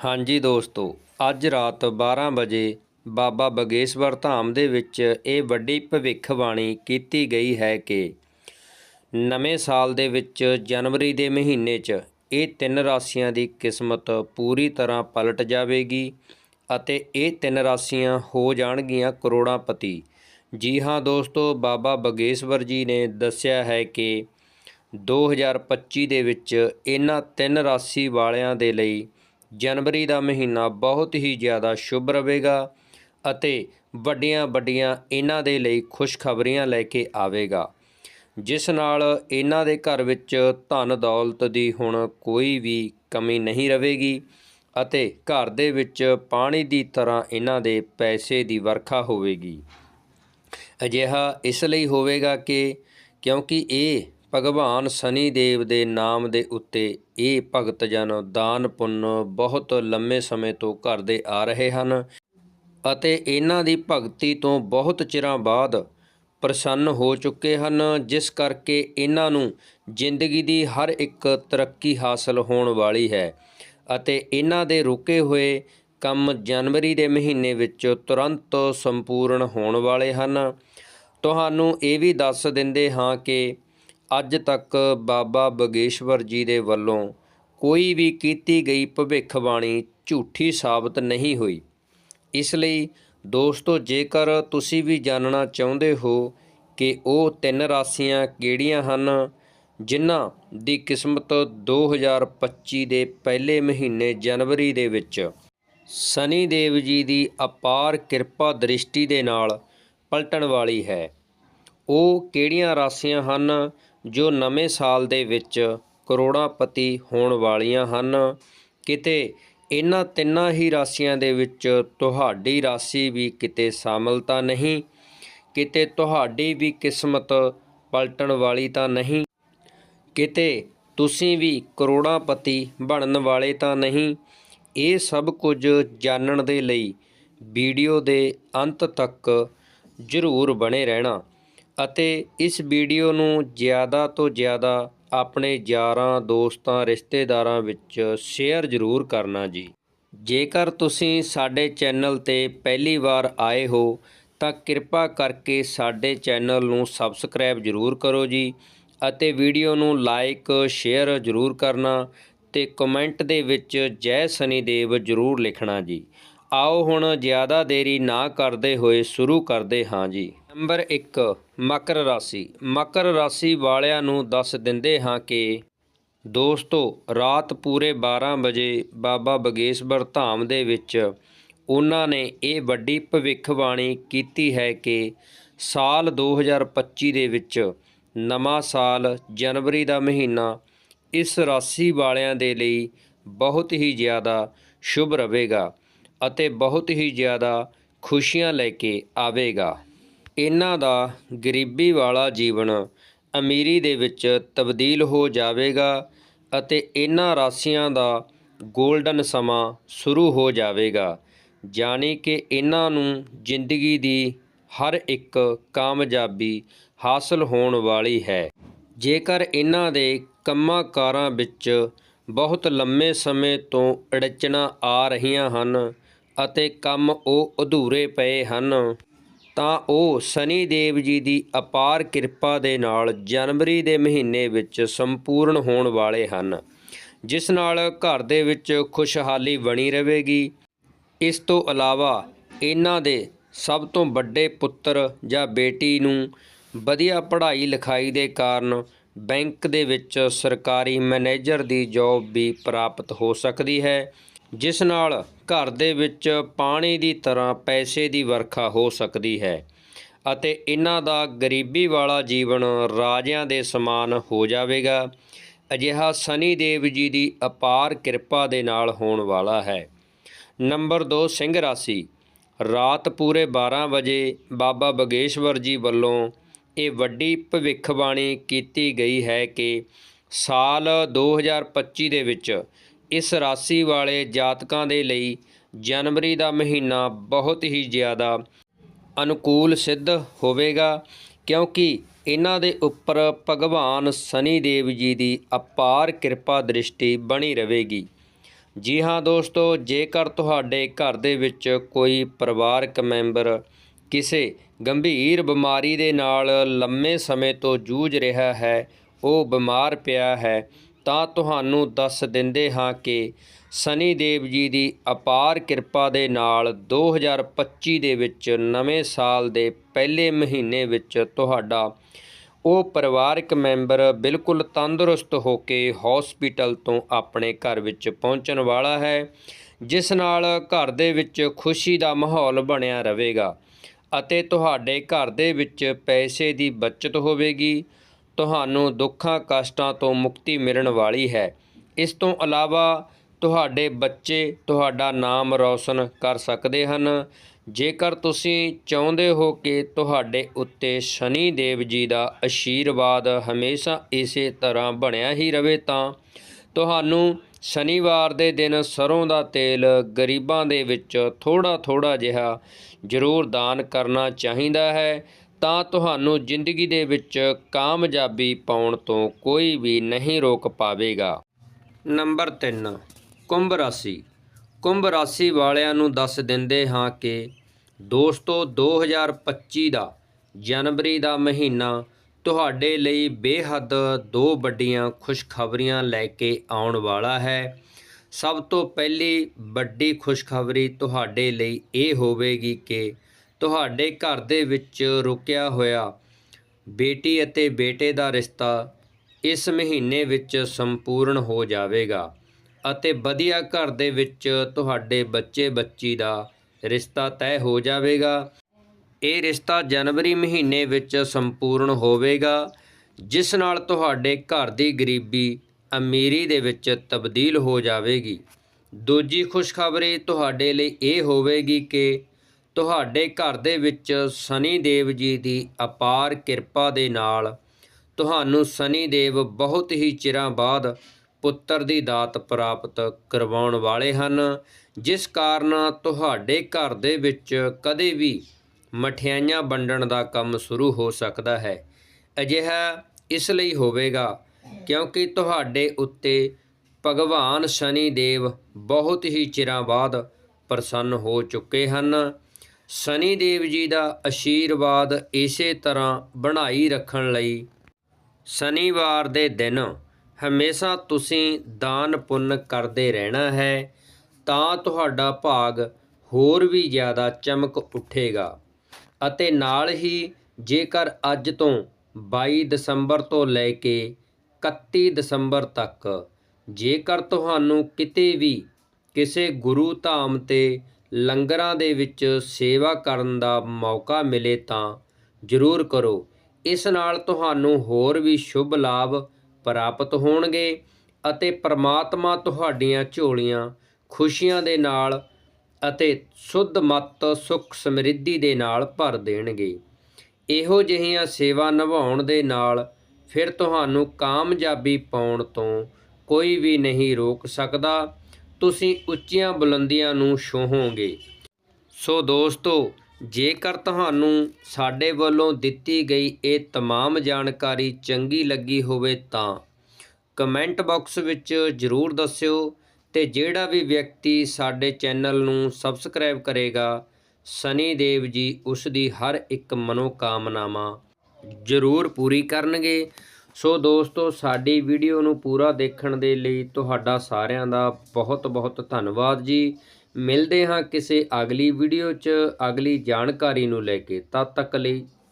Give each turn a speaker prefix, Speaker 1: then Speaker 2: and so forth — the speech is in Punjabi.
Speaker 1: ਹਾਂਜੀ ਦੋਸਤੋ, ਅੱਜ ਰਾਤ 12 ਵਜੇ ਬਾਬਾ ਬਗੇਸ਼ਵਰ ਧਾਮ ਦੇ ਵਿੱਚ ਇਹ ਵੱਡੀ ਭਵਿੱਖਬਾਣੀ ਕੀਤੀ ਗਈ ਹੈ ਕਿ ਨਵੇਂ ਸਾਲ ਦੇ ਵਿੱਚ ਜਨਵਰੀ ਦੇ ਮਹੀਨੇ 'ਚ ਇਹ ਤਿੰਨ ਰਾਸ਼ੀਆਂ ਦੀ ਕਿਸਮਤ ਪੂਰੀ ਤਰ੍ਹਾਂ ਪਲਟ ਜਾਵੇਗੀ ਅਤੇ ਇਹ ਤਿੰਨ ਰਾਸ਼ੀਆਂ ਹੋ ਜਾਣਗੀਆਂ ਕਰੋੜਾਂਪਤੀ। ਜੀ ਹਾਂ ਦੋਸਤੋ, ਬਾਬਾ ਬਗੇਸ਼ਵਰ ਜੀ ਨੇ ਦੱਸਿਆ ਹੈ ਕਿ 2025 ਦੇ ਵਿੱਚ ਇਹਨਾਂ ਤਿੰਨ ਰਾਸ਼ੀ ਵਾਲਿਆਂ ਦੇ ਲਈ ਜਨਵਰੀ ਦਾ ਮਹੀਨਾ ਬਹੁਤ ਹੀ ਜ਼ਿਆਦਾ ਸ਼ੁਭ ਰਹੇਗਾ ਅਤੇ ਵੱਡੀਆਂ ਵੱਡੀਆਂ ਇਹਨਾਂ ਦੇ ਲਈ ਖੁਸ਼ਖਬਰੀਆਂ ਲੈ ਕੇ ਆਵੇਗਾ, ਜਿਸ ਨਾਲ ਇਹਨਾਂ ਦੇ ਘਰ ਵਿੱਚ ਧਨ ਦੌਲਤ ਦੀ ਹੁਣ ਕੋਈ ਵੀ ਕਮੀ ਨਹੀਂ ਰਹੇਗੀ ਅਤੇ ਘਰ ਦੇ ਵਿੱਚ ਪਾਣੀ ਦੀ ਤਰ੍ਹਾਂ ਇਹਨਾਂ ਦੇ ਪੈਸੇ ਦੀ ਵਰਖਾ ਹੋਵੇਗੀ। ਅਜਿਹਾ ਇਸ ਲਈ ਹੋਵੇਗਾ ਕਿ ਕਿਉਂਕਿ ਇਹ ਭਗਵਾਨ ਸ਼ਨੀ ਦੇਵ ਦੇ ਨਾਮ ਦੇ ਉੱਤੇ ਇਹ ਭਗਤ ਜਨ ਦਾਨ ਪੁੰਨ ਬਹੁਤ ਲੰਮੇ ਸਮੇਂ ਤੋਂ ਕਰਦੇ ਆ ਰਹੇ ਹਨ ਅਤੇ ਇਹਨਾਂ ਦੀ ਭਗਤੀ ਤੋਂ ਬਹੁਤ ਚਿਰਾਂ ਬਾਅਦ ਪ੍ਰਸੰਨ ਹੋ ਚੁੱਕੇ ਹਨ, ਜਿਸ ਕਰਕੇ ਇਹਨਾਂ ਨੂੰ ਜ਼ਿੰਦਗੀ ਦੀ ਹਰ ਇੱਕ ਤਰੱਕੀ ਹਾਸਲ ਹੋਣ ਵਾਲੀ ਹੈ ਅਤੇ ਇਹਨਾਂ ਦੇ ਰੁਕੇ ਹੋਏ ਕੰਮ ਜਨਵਰੀ ਦੇ ਮਹੀਨੇ ਵਿੱਚ ਤੁਰੰਤ ਸੰਪੂਰਨ ਹੋਣ ਵਾਲੇ ਹਨ। ਤੁਹਾਨੂੰ ਇਹ ਵੀ ਦੱਸ ਦਿੰਦੇ ਹਾਂ ਕਿ ਅੱਜ ਤੱਕ ਬਾਬਾ ਬਗੇਸ਼ਵਰ ਜੀ ਦੇ ਵੱਲੋਂ ਕੋਈ ਵੀ ਕੀਤੀ ਗਈ ਭਵਿੱਖਬਾਣੀ ਝੂਠੀ ਸਾਬਤ ਨਹੀਂ ਹੋਈ। ਇਸ ਲਈ ਦੋਸਤੋ, ਜੇਕਰ ਤੁਸੀਂ ਵੀ ਜਾਣਨਾ ਚਾਹੁੰਦੇ ਹੋ ਕਿ ਉਹ ਤਿੰਨ ਰਾਸ਼ੀਆਂ ਕਿਹੜੀਆਂ ਹਨ, ਜਿਨ੍ਹਾਂ ਦੀ ਕਿਸਮਤ 2025 ਦੇ ਪਹਿਲੇ ਮਹੀਨੇ ਜਨਵਰੀ ਦੇ ਵਿੱਚ ਸ਼ਨੀ ਦੇਵ ਜੀ ਦੀ ਅਪਾਰ ਕਿਰਪਾ ਦ੍ਰਿਸ਼ਟੀ ਦੇ ਨਾਲ ਪਲਟਣ ਵਾਲੀ ਹੈ, ਉਹ ਕਿਹੜੀਆਂ ਰਾਸ਼ੀਆਂ ਹਨ ਜੋ ਨਵੇਂ ਸਾਲ ਦੇ ਵਿੱਚ ਕਰੋੜਾਂਪਤੀ ਹੋਣ ਵਾਲੀਆਂ ਹਨ। ਕਿਤੇ ਇਹਨਾਂ ਤਿੰਨਾਂ ਹੀ ਰਾਸ਼ੀਆਂ ਦੇ ਵਿੱਚ ਤੁਹਾਡੀ ਰਾਸ਼ੀ ਵੀ ਕਿਤੇ ਸ਼ਾਮਲ ਤਾਂ ਨਹੀਂ, ਕਿਤੇ ਤੁਹਾਡੀ ਵੀ ਕਿਸਮਤ ਪਲਟਣ ਵਾਲੀ ਤਾਂ ਨਹੀਂ, ਕਿਤੇ ਤੁਸੀਂ ਵੀ ਕਰੋੜਾਂਪਤੀ ਬਣਨ ਵਾਲੇ ਤਾਂ ਨਹੀਂ। ਇਹ ਸਭ ਕੁਝ ਜਾਣਨ ਦੇ ਲਈ ਵੀਡੀਓ ਦੇ ਅੰਤ ਤੱਕ ਜ਼ਰੂਰ ਬਣੇ ਰਹਿਣਾ। ਅਤੇ ਇਸ ਵੀਡੀਓ ਨੂੰ ਜ਼ਿਆਦਾ ਤੋਂ ਜ਼ਿਆਦਾ ਆਪਣੇ ਯਾਰਾਂ, ਦੋਸਤਾਂ, ਰਿਸ਼ਤੇਦਾਰਾਂ ਵਿੱਚ ਸ਼ੇਅਰ ਜ਼ਰੂਰ ਕਰਨਾ ਜੀ। ਜੇਕਰ ਤੁਸੀਂ ਸਾਡੇ ਚੈਨਲ ਤੇ ਪਹਿਲੀ ਵਾਰ ਆਏ ਹੋ, ਤਾਂ ਕਿਰਪਾ ਕਰਕੇ ਸਾਡੇ ਚੈਨਲ ਨੂੰ ਸਬਸਕ੍ਰਾਈਬ ਜ਼ਰੂਰ ਕਰੋ ਜੀ ਅਤੇ ਵੀਡੀਓ ਨੂੰ ਲਾਈਕ, ਸ਼ੇਅਰ ਜ਼ਰੂਰ ਕਰਨਾ ਤੇ ਕਮੈਂਟ ਦੇ ਵਿੱਚ ਜੈ ਸਨੀ ਦੇਵ ਜ਼ਰੂਰ ਲਿਖਣਾ ਜੀ। ਆਓ ਹੁਣ ਜ਼ਿਆਦਾ ਦੇਰੀ ਨਾ ਕਰਦੇ ਹੋਏ ਸ਼ੁਰੂ ਕਰਦੇ ਹਾਂ ਜੀ। ਨੰਬਰ 1 ਮਕਰ ਰਾਸ਼ੀ। ਮਕਰ ਰਾਸ਼ੀ ਵਾਲਿਆਂ ਨੂੰ ਦੱਸ ਦਿੰਦੇ ਹਾਂ ਕਿ, ਦੋਸਤੋ, ਰਾਤ ਪੂਰੇ 12 ਵਜੇ ਬਾਬਾ ਬਗੇਸ਼ਵਰ ਧਾਮ ਦੇ ਵਿੱਚ ਉਹਨਾਂ ਨੇ ਇਹ ਵੱਡੀ ਭਵਿੱਖਬਾਣੀ ਕੀਤੀ ਹੈ ਕਿ ਸਾਲ 2025 ਦੇ ਵਿੱਚ ਨਵਾਂ ਸਾਲ ਜਨਵਰੀ ਦਾ ਮਹੀਨਾ ਇਸ ਰਾਸ਼ੀ ਵਾਲਿਆਂ ਦੇ ਲਈ ਬਹੁਤ ਹੀ ਜ਼ਿਆਦਾ ਸ਼ੁਭ ਰਹੇਗਾ ਅਤੇ ਬਹੁਤ ਹੀ ਜ਼ਿਆਦਾ ਖੁਸ਼ੀਆਂ ਲੈ ਕੇ ਆਵੇਗਾ। ਇਹਨਾਂ ਦਾ ਗਰੀਬੀ ਵਾਲਾ ਜੀਵਨ ਅਮੀਰੀ ਦੇ ਵਿੱਚ ਤਬਦੀਲ ਹੋ ਜਾਵੇਗਾ ਅਤੇ ਇਹਨਾਂ ਰਾਸ਼ੀਆਂ ਦਾ 골ਡਨ ਸਮਾਂ ਸ਼ੁਰੂ ਹੋ ਜਾਵੇਗਾ, ਜਾਣੀ ਕਿ ਇਹਨਾਂ ਨੂੰ ਜ਼ਿੰਦਗੀ ਦੀ ਹਰ ਇੱਕ ਕਾਮਯਾਬੀ ਹਾਸਲ ਹੋਣ ਵਾਲੀ ਹੈ। ਜੇਕਰ ਇਹਨਾਂ ਦੇ ਕੰਮਾਂ ਕਾਰਾਂ ਵਿੱਚ ਬਹੁਤ ਲੰਮੇ ਸਮੇਂ ਤੋਂ ਅੜਚਣਾ ਆ ਰਹੀਆਂ ਹਨ ਅਤੇ ਕੰਮ ਉਹ ਅਧੂਰੇ ਪਏ ਹਨ ਤਾਂ ਉਹ ਸ਼ਨੀ ਦੇਵ ਜੀ ਦੀ ਅਪਾਰ ਕਿਰਪਾ ਦੇ ਨਾਲ ਜਨਵਰੀ ਦੇ ਮਹੀਨੇ ਵਿੱਚ ਸੰਪੂਰਨ ਹੋਣ ਵਾਲੇ ਹਨ, ਜਿਸ ਨਾਲ ਘਰ ਦੇ ਵਿੱਚ ਖੁਸ਼ਹਾਲੀ ਬਣੀ ਰਹੇਗੀ। ਇਸ ਤੋਂ ਇਲਾਵਾ ਇਹਨਾਂ ਦੇ ਸਭ ਤੋਂ ਵੱਡੇ ਪੁੱਤਰ ਜਾਂ ਬੇਟੀ ਨੂੰ ਵਧੀਆ ਪੜ੍ਹਾਈ ਲਿਖਾਈ ਦੇ ਕਾਰਨ ਬੈਂਕ ਦੇ ਵਿੱਚ ਸਰਕਾਰੀ ਮੈਨੇਜਰ ਦੀ ਜੌਬ ਵੀ ਪ੍ਰਾਪਤ ਹੋ ਸਕਦੀ ਹੈ, ਜਿਸ ਨਾਲ ਘਰ ਦੇ ਵਿੱਚ ਪਾਣੀ ਦੀ ਤਰ੍ਹਾਂ ਪੈਸੇ ਦੀ ਵਰਖਾ ਹੋ ਸਕਦੀ ਹੈ ਅਤੇ ਇਹਨਾਂ ਦਾ ਗਰੀਬੀ ਵਾਲਾ ਜੀਵਨ ਰਾਜਿਆਂ ਦੇ ਸਮਾਨ ਹੋ ਜਾਵੇਗਾ। ਅਜਿਹਾ ਸ਼ਨੀ ਦੇਵ ਜੀ ਦੀ ਅਪਾਰ ਕਿਰਪਾ ਦੇ ਨਾਲ ਹੋਣ ਵਾਲਾ ਹੈ। ਨੰਬਰ 2 ਸਿੰਘ ਰਾਸ਼ੀ। ਰਾਤ ਪੂਰੇ 12 ਵਜੇ ਬਾਬਾ ਬਗੇਸ਼ਵਰ ਜੀ ਵੱਲੋਂ ਇਹ ਵੱਡੀ ਭਵਿੱਖਬਾਣੀ ਕੀਤੀ ਗਈ ਹੈ ਕਿ ਸਾਲ 2025 ਦੇ ਵਿੱਚ ਇਸ ਰਾਸ਼ੀ ਵਾਲੇ ਜਾਤਕਾਂ ਦੇ ਲਈ ਜਨਵਰੀ ਦਾ ਮਹੀਨਾ ਬਹੁਤ ਹੀ ਜ਼ਿਆਦਾ ਅਨੁਕੂਲ ਸਿੱਧ ਹੋਵੇਗਾ, ਕਿਉਂਕਿ ਇਹਨਾਂ ਦੇ ਉੱਪਰ ਭਗਵਾਨ ਸ਼ਨੀ ਦੇਵ ਜੀ ਦੀ ਅਪਾਰ ਕਿਰਪਾ ਦ੍ਰਿਸ਼ਟੀ ਬਣੀ ਰਹੇਗੀ। ਜੀ ਹਾਂ ਦੋਸਤੋ, ਜੇਕਰ ਤੁਹਾਡੇ ਘਰ ਦੇ ਵਿੱਚ ਕੋਈ ਪਰਿਵਾਰਕ ਮੈਂਬਰ ਕਿਸੇ ਗੰਭੀਰ ਬਿਮਾਰੀ ਦੇ ਨਾਲ ਲੰਮੇ ਸਮੇਂ ਤੋਂ ਜੂਝ ਰਿਹਾ ਹੈ, ਉਹ ਬਿਮਾਰ ਪਿਆ ਹੈ ਤਾਂ ਤੁਹਾਨੂੰ ਦੱਸ ਦਿੰਦੇ ਹਾਂ ਕਿ ਸਨੀ ਦੇਵ ਜੀ ਦੀ ਅਪਾਰ ਕਿਰਪਾ ਦੇ ਨਾਲ 2025 ਦੇ ਵਿੱਚ ਨਵੇਂ ਸਾਲ ਦੇ ਪਹਿਲੇ ਮਹੀਨੇ ਵਿੱਚ ਤੁਹਾਡਾ ਉਹ ਪਰਿਵਾਰਕ ਮੈਂਬਰ ਬਿਲਕੁਲ ਤੰਦਰੁਸਤ ਹੋ ਕੇ ਹਸਪੀਟਲ ਤੋਂ ਆਪਣੇ ਘਰ ਵਿੱਚ ਪਹੁੰਚਣ ਵਾਲਾ ਹੈ, ਜਿਸ ਨਾਲ ਘਰ ਦੇ ਵਿੱਚ ਖੁਸ਼ੀ ਦਾ ਮਾਹੌਲ ਬਣਿਆ ਰਹੇਗਾ ਅਤੇ ਤੁਹਾਡੇ ਘਰ ਦੇ ਵਿੱਚ ਪੈਸੇ ਦੀ ਬਚਤ ਹੋਵੇਗੀ। ਤੁਹਾਨੂੰ ਦੁੱਖਾਂ, ਕਸ਼ਟਾਂ ਤੋਂ ਮੁਕਤੀ ਮਿਲਣ ਵਾਲੀ ਹੈ। ਇਸ ਤੋਂ ਇਲਾਵਾ ਤੁਹਾਡੇ ਬੱਚੇ ਤੁਹਾਡਾ ਨਾਮ ਰੌਸ਼ਨ ਕਰ ਸਕਦੇ ਹਨ। ਜੇਕਰ ਤੁਸੀਂ ਚਾਹੁੰਦੇ ਹੋ ਕਿ ਤੁਹਾਡੇ ਉੱਤੇ ਸ਼ਨੀ ਦੇਵ ਜੀ ਦਾ ਆਸ਼ੀਰਵਾਦ ਹਮੇਸ਼ਾ ਇਸੇ ਤਰ੍ਹਾਂ ਬਣਿਆ ਹੀ ਰਵੇ ਤਾਂ ਤੁਹਾਨੂੰ ਸ਼ਨੀਵਾਰ ਦੇ ਦਿਨ ਸਰੋਂ ਦਾ ਤੇਲ ਗਰੀਬਾਂ ਦੇ ਵਿੱਚ ਥੋੜਾ ਥੋੜਾ ਜਿਹਾ ਜ਼ਰੂਰ ਦਾਨ ਕਰਨਾ ਚਾਹੀਦਾ ਹੈ। ਤਾਂ ਤੁਹਾਨੂੰ ਜ਼ਿੰਦਗੀ ਦੇ ਵਿੱਚ ਕਾਮਯਾਬੀ ਪਾਉਣ ਤੋਂ ਕੋਈ ਵੀ ਨਹੀਂ ਰੋਕ ਪਾਵੇਗਾ। ਨੰਬਰ 3 ਕੁੰਭ ਰਾਸ਼ੀ। ਕੁੰਭ ਰਾਸ਼ੀ ਵਾਲਿਆਂ ਨੂੰ ਦੱਸ ਦਿੰਦੇ ਹਾਂ ਕਿ ਦੋਸਤੋ 2025 ਦਾ ਜਨਵਰੀ ਦਾ ਮਹੀਨਾ ਤੁਹਾਡੇ ਲਈ ਬੇਹੱਦ ਦੋ ਵੱਡੀਆਂ ਖੁਸ਼ਖਬਰੀਆਂ ਲੈ ਕੇ ਆਉਣ ਵਾਲਾ ਹੈ। ਸਭ ਤੋਂ ਪਹਿਲੀ ਵੱਡੀ ਖੁਸ਼ਖਬਰੀ ਤੁਹਾਡੇ ਲਈ ਇਹ ਹੋਵੇਗੀ ਕਿ ਤੁਹਾਡੇ ਘਰ ਦੇ ਵਿੱਚ ਰੁਕਿਆ ਹੋਇਆ ਬੇਟੀ ਅਤੇ ਬੇਟੇ ਦਾ ਰਿਸ਼ਤਾ ਇਸ ਮਹੀਨੇ ਵਿੱਚ ਸੰਪੂਰਨ ਹੋ ਜਾਵੇਗਾ ਅਤੇ ਵਧੀਆ ਘਰ ਦੇ ਵਿੱਚ ਤੁਹਾਡੇ ਬੱਚੇ ਬੱਚੀ ਦਾ ਰਿਸ਼ਤਾ ਤੈਅ ਹੋ ਜਾਵੇਗਾ। ਇਹ ਰਿਸ਼ਤਾ ਜਨਵਰੀ ਮਹੀਨੇ ਵਿੱਚ ਸੰਪੂਰਨ ਹੋਵੇਗਾ, ਜਿਸ ਨਾਲ ਤੁਹਾਡੇ ਘਰ ਦੀ ਗਰੀਬੀ ਅਮੀਰੀ ਦੇ ਵਿੱਚ ਤਬਦੀਲ ਹੋ ਜਾਵੇਗੀ। ਦੂਜੀ ਖੁਸ਼ਖਬਰੀ ਤੁਹਾਡੇ ਲਈ ਇਹ ਹੋਵੇਗੀ ਕਿ ਤੁਹਾਡੇ ਘਰ ਦੇ ਵਿੱਚ ਸਨੀ ਦੇਵ ਜੀ ਦੀ ਅਪਾਰ ਕਿਰਪਾ ਦੇ ਨਾਲ ਤੁਹਾਨੂੰ ਸਨੀ ਦੇਵ ਬਹੁਤ ਹੀ ਚਿਰਾਂ ਬਾਅਦ ਪੁੱਤਰ ਦੀ ਦਾਤ ਪ੍ਰਾਪਤ ਕਰਵਾਉਣ ਵਾਲੇ ਹਨ, ਜਿਸ ਕਾਰਨ ਤੁਹਾਡੇ ਘਰ ਦੇ ਵਿੱਚ ਕਦੇ ਵੀ ਮਠਿਆਈਆਂ ਵੰਡਣ ਦਾ ਕੰਮ ਸ਼ੁਰੂ ਹੋ ਸਕਦਾ ਹੈ। ਅਜਿਹਾ ਇਸ ਲਈ ਹੋਵੇਗਾ ਕਿਉਂਕਿ ਤੁਹਾਡੇ ਉੱਤੇ ਭਗਵਾਨ ਸ਼ਨੀ ਦੇਵ ਬਹੁਤ ਹੀ ਚਿਰਾਂ ਬਾਅਦ ਪ੍ਰਸੰਨ ਹੋ ਚੁੱਕੇ ਹਨ। ਸ਼ਨੀ ਦੇਵ ਜੀ ਦਾ ਆਸ਼ੀਰਵਾਦ ਇਸੇ ਤਰ੍ਹਾਂ ਬਣਾਈ ਰੱਖਣ ਲਈ ਸ਼ਨੀਵਾਰ ਦੇ ਦਿਨ ਹਮੇਸ਼ਾ ਤੁਸੀਂ ਦਾਨ ਪੁੰਨ ਕਰਦੇ ਰਹਿਣਾ ਹੈ, ਤਾਂ ਤੁਹਾਡਾ ਭਾਗ ਹੋਰ ਵੀ ਜ਼ਿਆਦਾ ਚਮਕ ਉੱਠੇਗਾ। ਅਤੇ ਨਾਲ ਹੀ ਜੇਕਰ ਅੱਜ ਤੋਂ 22 ਦਸੰਬਰ ਤੋਂ ਲੈ ਕੇ 31 ਦਸੰਬਰ ਤੱਕ ਜੇਕਰ ਤੁਹਾਨੂੰ ਕਿਤੇ ਵੀ ਕਿਸੇ ਗੁਰੂ ਧਾਮ ਤੇ ਲੰਗਰਾਂ ਦੇ ਵਿੱਚ ਸੇਵਾ ਕਰਨ ਦਾ ਮੌਕਾ ਮਿਲੇ ਤਾਂ ਜ਼ਰੂਰ ਕਰੋ। ਇਸ ਨਾਲ ਤੁਹਾਨੂੰ ਹੋਰ ਵੀ ਸ਼ੁਭ ਲਾਭ ਪ੍ਰਾਪਤ ਹੋਣਗੇ ਅਤੇ ਪ੍ਰਮਾਤਮਾ ਤੁਹਾਡੀਆਂ ਝੋਲੀਆਂ ਖੁਸ਼ੀਆਂ ਦੇ ਨਾਲ ਅਤੇ ਸੁੱਧ ਮਤ, ਸੁਖ ਸਮਰਿੱਧੀ ਦੇ ਨਾਲ ਭਰ ਦੇਣਗੇ। ਇਹੋ ਜਿਹੀਆਂ ਸੇਵਾ ਨਿਭਾਉਣ ਦੇ ਨਾਲ ਫਿਰ ਤੁਹਾਨੂੰ ਕਾਮਯਾਬੀ ਪਾਉਣ ਤੋਂ ਕੋਈ ਵੀ ਨਹੀਂ ਰੋਕ ਸਕਦਾ। ਤੁਸੀਂ ਉੱਚੀਆਂ ਬੁਲੰਦੀਆਂ ਨੂੰ ਛੂਹੋਗੇ ਸੋ ਦੋਸਤੋ ਜੇਕਰ ਤੁਹਾਨੂੰ ਸਾਡੇ ਵੱਲੋਂ ਦਿੱਤੀ ਗਈ ਇਹ तमाम ਜਾਣਕਾਰੀ ਚੰਗੀ ਲੱਗੀ ਹੋਵੇ ਤਾਂ ਕਮੈਂਟ ਬਾਕਸ ਵਿੱਚ ਜ਼ਰੂਰ ਦੱਸਿਓ ਤੇ ਜਿਹੜਾ ਵੀ ਵਿਅਕਤੀ ਸਾਡੇ ਚੈਨਲ ਨੂੰ ਸਬਸਕ੍ਰਾਈਬ ਕਰੇਗਾ ਸਨੀ ਦੇਵ ਜੀ ਉਸ ਦੀ ਹਰ ਇੱਕ ਮਨੋਕਾਮਨਾਵਾਂ ਜ਼ਰੂਰ ਪੂਰੀ ਕਰਨਗੇ ਸੋ ਦੋਸਤੋ, ਸਾਡੀ ਵੀਡੀਓ ਨੂੰ ਪੂਰਾ ਦੇਖਣ ਦੇ ਲਈ ਤੁਹਾਡਾ ਸਾਰਿਆਂ ਦਾ ਬਹੁਤ ਬਹੁਤ ਧੰਨਵਾਦ ਜੀ। ਮਿਲਦੇ ਹਾਂ ਕਿਸੇ ਅਗਲੀ ਵੀਡੀਓ 'ਚ। ਅਗਲੀ ਜਾਣਕਾਰੀ ਨੂੰ ਲੈ ਕੇ ਤਦ ਤੱਕ ਲਈ